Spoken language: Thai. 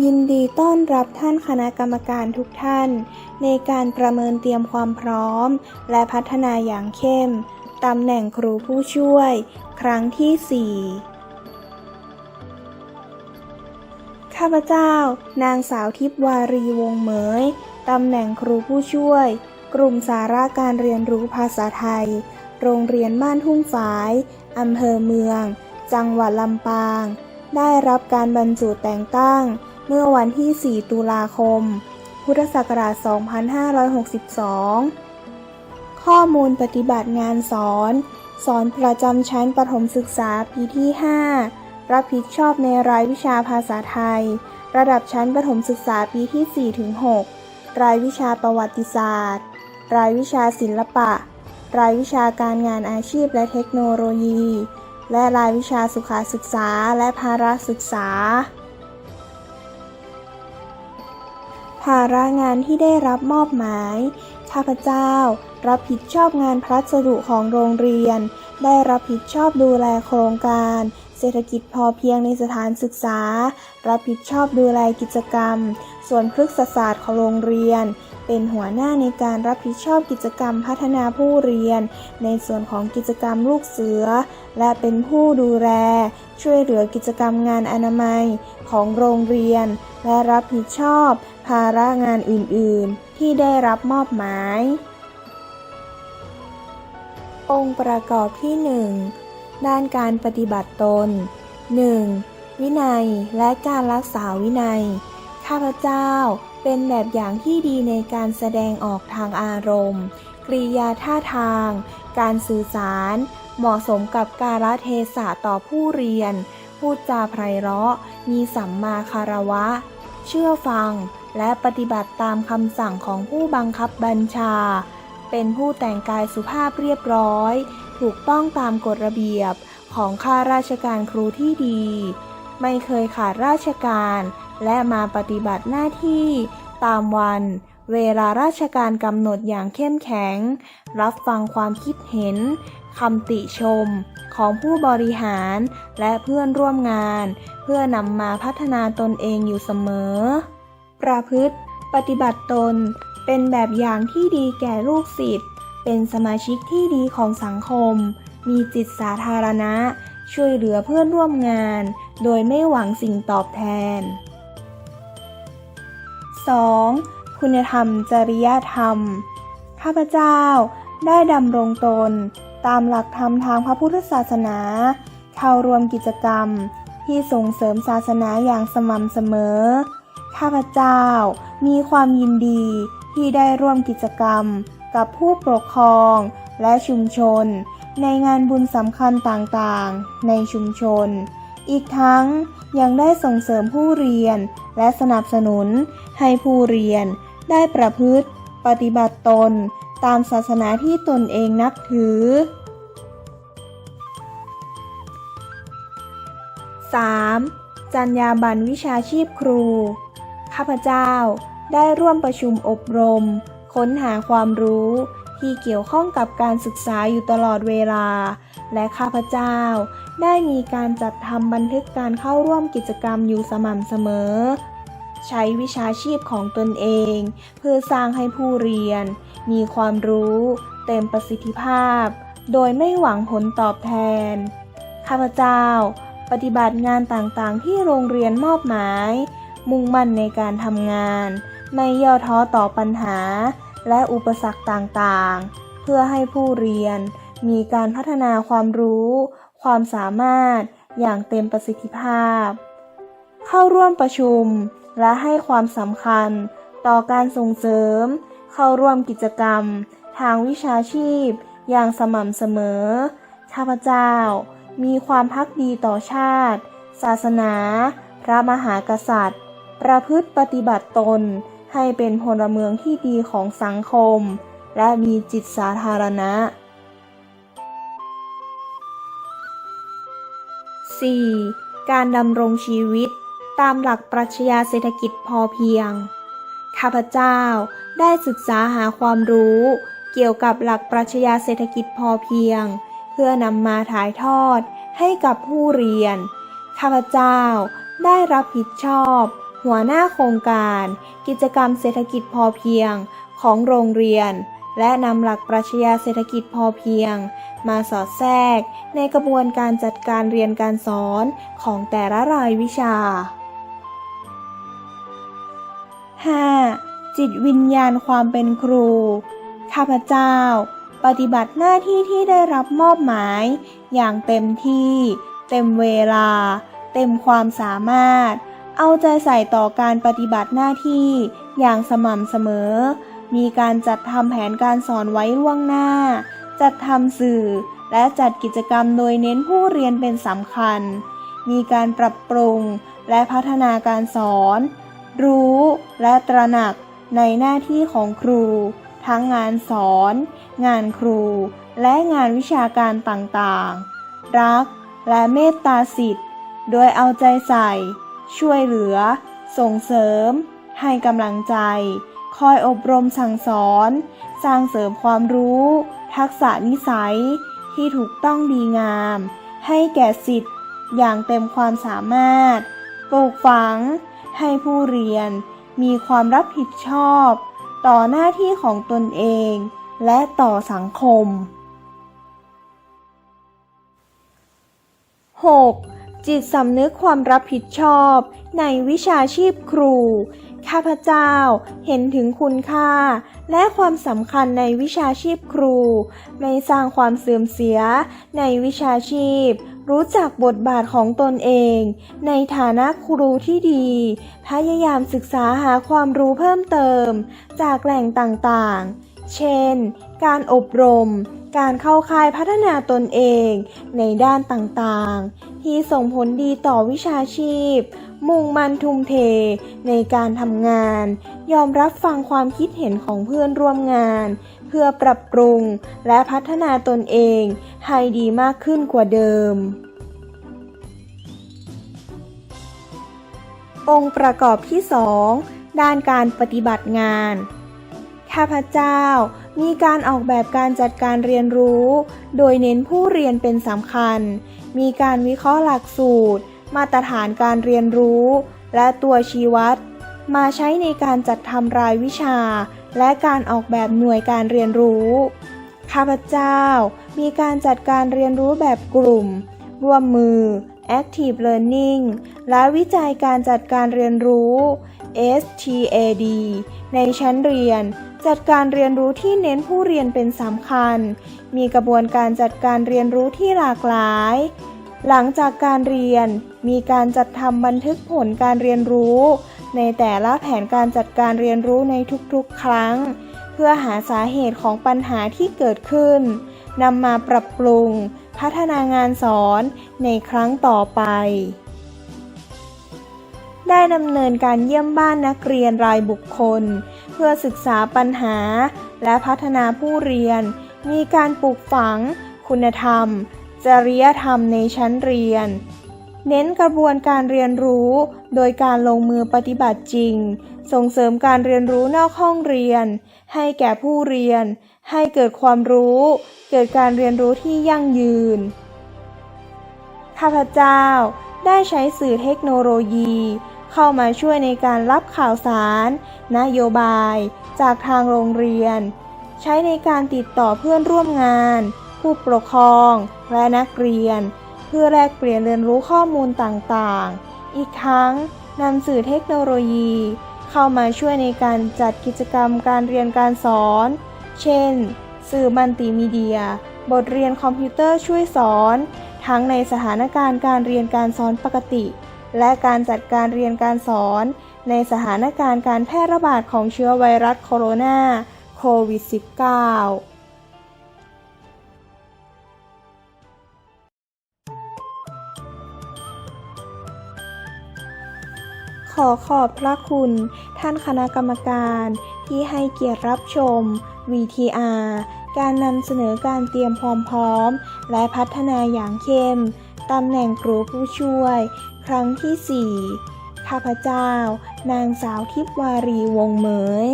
ยินดีต้อนรับท่านคณะกรรมการทุกท่าน ในการประเมินเตรียมความพร้อม และพัฒนาอย่างเข้มตำแหน่งครูผู้ช่วย ครั้งที่ 4 ข้าพเจ้า นางสาวทิพวารีวงเหมยตำแหน่งครูผู้ช่วย กลุ่มสาระการเรียนรู้ภาษาไทย โรงเรียนบ้านทุ่งฝายอำเภอเมือง จังหวัดลำปาง ได้รับการบรรจุแต่งตั้ง มื่อวันที่ 4 ตุลาคม พุทธศักราช 2562 ข้อมูลปฏิบัติงานสอน สอนประจำชั้นประถมศึกษาปีที่ 5 รับผิดชอบในรายวิชาภาษาไทย ระดับชั้นประถมศึกษาปีที่ 4-6 รายวิชาประวัติศาสตร์ รายวิชาศิลปะ รายวิชาการงานอาชีพและเทคโนโลยี และรายวิชาสุขาศึกษาและภาระศึกษา ภาระงานที่ได้รับมอบหมาย ข้าพเจ้า รับผิดชอบงานพัสดุของโรงเรียน ได้รับผิดชอบดูแลโครงการ เศรษฐกิจพอเพียงในสถานศึกษา รับผิดชอบดูแลกิจกรรม ส่วนพฤกษศาสตร์ของโรงเรียน เป็นหัวหน้าในการรับผิดชอบกิจกรรมพัฒนาผู้เรียน ในส่วนของกิจกรรมลูกเสือ และเป็นผู้ดูแล ช่วยเหลือกิจกรรมงานอนามัยของโรงเรียน และรับผิดชอบ ภาระงานอื่น ๆ ที่ได้รับมอบหมาย องค์ประกอบที่ 1 ด้านการปฏิบัติตน 1. วินัยและการรักษาวินัย ข้าพเจ้าเป็นแบบอย่างที่ดีในการแสดงออกทางอารมณ์ กริยาท่าทาง การสื่อสาร เหมาะสมกับกาลเทศะต่อผู้เรียน พูดจาไพเราะ มีสัมมาคารวะ เชื่อฟังและปฏิบัติตามคำสั่งของผู้บังคับบัญชา เป็นผู้แต่งกายสุภาพเรียบร้อย ถูกต้องตามกฎระเบียบของข้าราชการครูที่ดี ไม่เคยขาดราชการ และมาปฏิบัติหน้าที่ตามวัน เวลาราชการกำหนดอย่างเข้มแข็ง รับฟังความคิดเห็นคำติชมของผู้บริหารและเพื่อนร่วมงาน เพื่อนำมาพัฒนาตนเองอยู่เสมอ ประพฤติ ปฏิบัติตน เป็นแบบอย่างที่ดีแก่ลูกศิษย์ เป็นสมาชิกที่ดีของสังคม มีจิตสาธารณะ ช่วยเหลือเพื่อนร่วมงาน โดยไม่หวังสิ่งตอบแทน 2. คุณธรรมจริยธรรม ข้าพเจ้าได้ดำรงตน ตามหลักธรรมทางพระพุทธศาสนา เข้าร่วมกิจกรรมที่ส่งเสริมศาสนาอย่างสม่ำเสมอ ข้าพเจ้ามีความยินดีที่ได้ร่วมกิจกรรมกับผู้ปกครองและชุมชน ในงานบุญสำคัญต่างๆ ในชุมชน อีกทั้งยังได้ส่งเสริมผู้เรียน และสนับสนุนให้ผู้เรียนได้ประพฤติ ปฏิบัติตน ตามศาสนาที่ตนเองนับถือ 3. จรรยาบรรณวิชาชีพครู ข้าพเจ้าได้ร่วมประชุมอบรม ค้นหาความรู้ที่เกี่ยวข้องกับการศึกษาอยู่ตลอดเวลา และข้าพเจ้า ได้มีการจัดทำบันทึกการเข้าร่วมกิจกรรมอยู่สม่ำเสมอ ใช้วิชาชีพของตนเอง เพื่อสร้างให้ผู้เรียน มีความรู้ เต็มประสิทธิภาพ โดยไม่หวังผลตอบแทน ข้าพเจ้า ปฏิบัติงานต่างๆ ที่โรงเรียนมอบหมาย มุ่งมั่นในการทำงาน ไม่ย่อท้อต่อปัญหา และอุปสรรคต่างๆ เพื่อให้ผู้เรียน มีการพัฒนาความรู้ ความสามารถอย่างเต็มประสิทธิภาพ เข้าร่วมประชุมและให้ความสำคัญต่อการส่งเสริม เข้าร่วมกิจกรรม ทางวิชาชีพ อย่างสม่ำเสมอ ข้าพเจ้า มีความพักดีต่อชาติ ศาสนา พระมหากษัตริย์ ประพฤติปฏิบัติตน ให้เป็นพลเมืองที่ดีของสังคม และมีจิตสาธารณะ 4. การดำรงชีวิต ตามหลักปรัชญาเศรษฐกิจพอเพียง ข้าพเจ้าได้ศึกษาหาความรู้ เกี่ยวกับหลักปรัชญาเศรษฐกิจพอเพียง เพื่อนำมาถ่ายทอดให้กับผู้เรียน ข้าพเจ้าได้รับผิดชอบ หัวหน้าโครงการ กิจกรรมเศรษฐกิจพอเพียงของโรงเรียน และนำหลักปรัชญาเศรษฐกิจพอเพียง มาสอดแทรกในกระบวนการจัดการเรียนการสอนของแต่ละรายวิชา 5. จิตวิญญาณความเป็นครู ข้าพเจ้า ปฏิบัติหน้าที่ที่ได้รับมอบหมาย อย่างเต็มที่ เต็มเวลา เต็มความสามารถ เอาใจใส่ต่อการปฏิบัติหน้าที่อย่างสม่ำเสมอ มีการจัดทำแผนการสอนไว้ล่วงหน้า จัดทำสื่อ และจัดกิจกรรมโดยเน้นผู้เรียนเป็นสำคัญ มีการปรับปรุงและพัฒนาการสอน รู้และตระหนักในหน้าที่ของครู ทั้งงานสอน งานครู และงานวิชาการต่างๆ รักและเมตตาสิทธิ์ โดยเอาใจใส่ ช่วยเหลือ ส่งเสริม ให้กำลังใจ คอยอบรมสั่งสอน สร้างเสริมความรู้ ทักษะนิสัยที่ถูกต้องดีงาม ให้แก่สิทธิ์อย่างเต็มความสามารถ ปลูกฝัง ให้ผู้เรียน มีความรับผิดชอบ ต่อหน้าที่ของตนเอง และต่อสังคม 6. จิตสำนึกความรับผิดชอบ ในวิชาชีพครู ข้าพเจ้าเห็นถึงคุณค่า และความสำคัญในวิชาชีพครู ไม่สร้างความเสื่อมเสียในวิชาชีพ รู้จักบทบาทของตนเอง ในฐานะครูที่ดี พยายามศึกษาหาความรู้เพิ่มเติม จากแหล่งต่างๆ เช่น การอบรม การเข้าค่ายพัฒนาตนเอง ในด้านต่างๆ ที่ส่งผลดีต่อวิชาชีพ มุ่งมั่นทุ่มเท ในการทำงาน ยอมรับฟังความคิดเห็นของเพื่อนร่วมงาน เพื่อปรับปรุงและพัฒนาตนเอง ให้ดีมากขึ้นกว่าเดิมองค์ประกอบที่ 2 ด้านการปฏิบัติงาน ข้าพเจ้า มีการออกแบบการจัดการเรียนรู้ โดยเน้นผู้เรียนเป็นสำคัญ มีการวิเคราะห์หลักสูตร มาตรฐานการเรียนรู้ และตัวชี้วัด มาใช้ในการจัดทำรายวิชา และการออกแบบหน่วยการเรียนรู้ ข้าพเจ้า มีการจัดการเรียนรู้แบบกลุ่ม ร่วมมือ Active Learning และวิจัยการจัดการเรียนรู้ STAD ในชั้นเรียน จัดการเรียนรู้ที่เน้นผู้เรียนเป็นสำคัญ มีกระบวนการจัดการเรียนรู้ที่หลากหลาย หลังจากการเรียน มีการจัดทำบันทึกผลการเรียนรู้ ในแต่ละแผนการจัดการเรียนรู้ในทุกๆ ครั้ง เพื่อหาสาเหตุของปัญหาที่เกิดขึ้นนำมาปรับปรุง พัฒนางานสอนในครั้งต่อไป ได้ดำเนินการเยี่ยมบ้านนักเรียนรายบุคคล เพื่อศึกษาปัญหา และพัฒนาผู้เรียน มีการปลูกฝัง คุณธรรม จริยธรรมในชั้นเรียน เน้นกระบวนการเรียนรู้ โดยการลงมือปฏิบัติจริง ส่งเสริมการเรียนรู้นอกห้องเรียน ให้แก่ผู้เรียน ให้เกิดความรู้ เกิดการเรียนรู้ที่ยั่งยืน ข้าพเจ้าได้ใช้สื่อเทคโนโลยี เข้ามาช่วยในการรับข่าวสาร นโยบาย จากทางโรงเรียน ใช้ในการติดต่อเพื่อนร่วมงาน ผู้ปกครอง และนักเรียน เพื่อแลกเปลี่ยนเรียนรู้ข้อมูลต่างๆ อีกทั้งนำสื่อเทคโนโลยี เข้ามาช่วยในการจัดกิจกรรมการเรียนการสอน เช่น สื่อมัลติมีเดีย บทเรียนคอมพิวเตอร์ช่วยสอน ทั้งในสถานการณ์การเรียนการสอนปกติ และการจัดการเรียนการสอน ในสถานการณ์การแพร่ระบาดของเชื้อไวรัสโคโรนาโควิด -19 ขอขอบพระคุณ ท่านคณะกรรมการที่ให้เกียรติรับชม VTR การนำเสนอการเตรียมความพร้อม และพัฒนาอย่างเข้ม ตำแหน่งครูผู้ช่วย ครั้งที่ 4 ข้าพเจ้า นางสาวทิพวารีวงเหมย